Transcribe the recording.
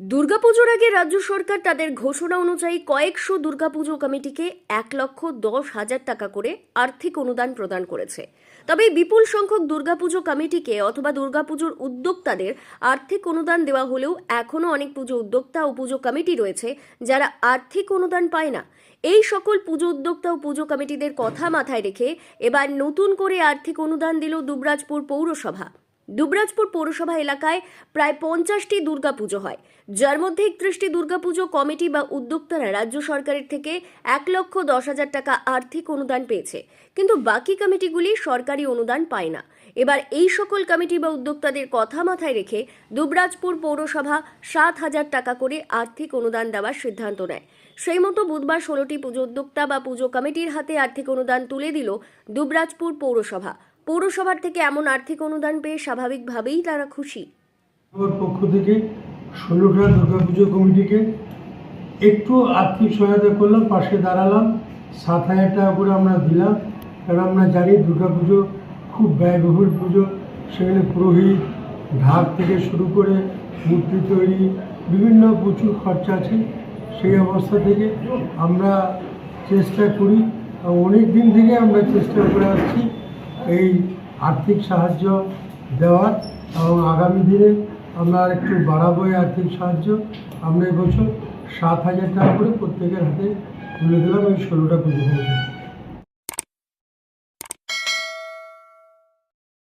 দুর্গাপুজোর আগে রাজ্য সরকার তাদের ঘোষণা অনুযায়ী কয়েকশো দুর্গাপুজো কমিটিকে এক লক্ষ দশ হাজার টাকা করে আর্থিক অনুদান প্রদান করেছে। তবে বিপুল সংখ্যক দুর্গাপুজো কমিটিকে অথবা দুর্গাপুজোর উদ্যোক্তাদের আর্থিক অনুদান দেওয়া হলেও এখনও অনেক পুজো উদ্যোক্তা ও পুজো কমিটি রয়েছে যারা আর্থিক অনুদান পায় না। এই সকল পুজো উদ্যোক্তা ও পুজো কমিটিদের কথা মাথায় রেখে এবার নতুন করে আর্থিক অনুদান দিল দুবরাজপুর পৌরসভা। দুবরাজপুর পৌরসভা এলাকায় প্রায় পঞ্চাশটি দুর্গাপুজো হয়। যার মধ্যে একত্রিশটি দুর্গাপুজো কমিটি বা উদ্যোক্তারা রাজ্য সরকারের থেকে এক লক্ষ দশ হাজার টাকা আর্থিক অনুদান পেয়েছে। কিন্তু বাকি কমিটিগুলি সরকারি অনুদান পায় না। এবার এই সকল কমিটি বা উদ্যোক্তাদের কথা মাথায় রেখে দুবরাজপুর পৌরসভা সাত হাজার টাকা করে আর্থিক অনুদান দেওয়ার সিদ্ধান্ত নেয়। সেই মতো বুধবার ষোলোটি পুজো উদ্যোক্তা বা পুজো কমিটির হাতে আর্থিক অনুদান তুলে দিল দুবরাজপুর পৌরসভা। পৌরসভার থেকে এমন আর্থিক অনুদান পেয়ে স্বাভাবিকভাবেই তারা খুশি। পক্ষ থেকে ষোলোটা দুর্গাপুজো কমিটিকে একটু আর্থিক সহায়তা করলাম, পাশে দাঁড়ালাম। সাত হাজার টাকা করে আমরা দিলাম। কারণ আমরা জানি দুর্গাপুজো খুব ব্যয়বহুল পুজো। সেখানে পুরোহিত, ঢাক থেকে শুরু করে মূর্তি তৈরি, বিভিন্ন প্রচুর খরচা আছে। সেই অবস্থা থেকে আমরা চেষ্টা করি। অনেক দিন থেকে আমরা চেষ্টা করে আসছি। এই আর্থিক সাহায্য দেওয়ার এবং আগামী দিনে আমরা একটু বাড়াবো এই আর্থিক সাহায্য, আমরা এবছর সাত হাজার টাকা করে প্রত্যেকের হাতে তুলে দিলাম, এই ষোলোটা পুজো